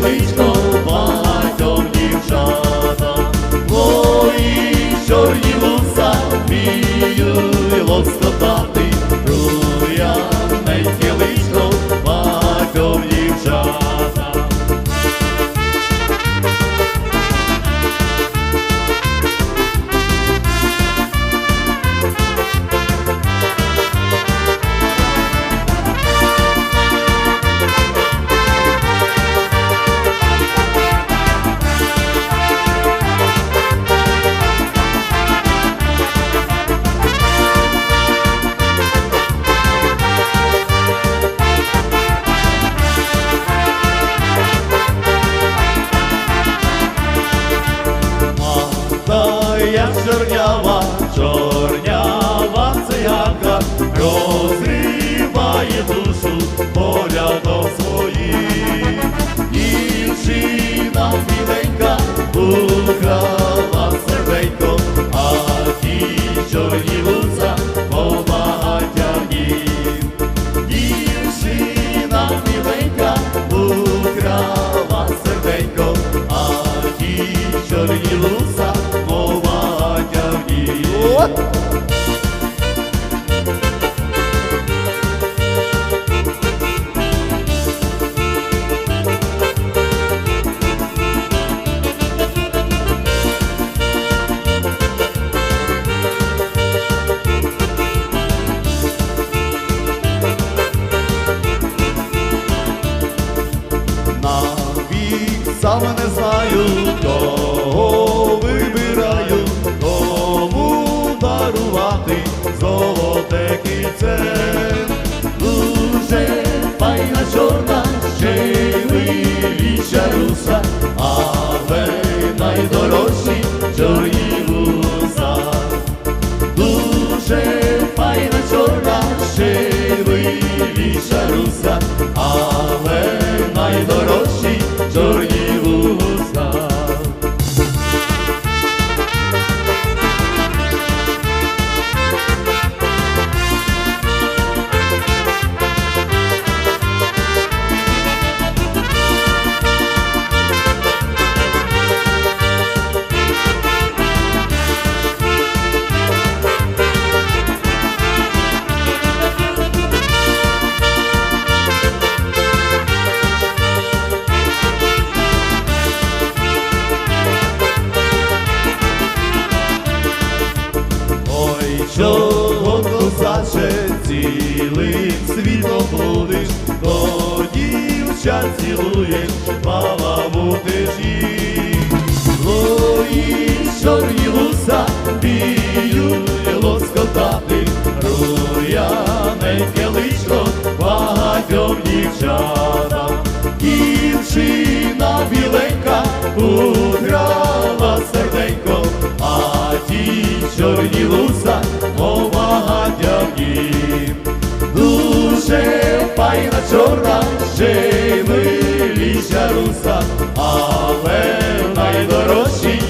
Please go. тягні. Навік сам не знаю, кого чорна, ще й руса, але чого козаче, цілим світом будеш, до дівчат цілуєш, баламутиш їх. Твої чорні вуса, біють лоскотати, руяненьке личко багатьом дівчатам. Дівчина біленька Дуже чорна, ще й миліша руса, але найдорожчі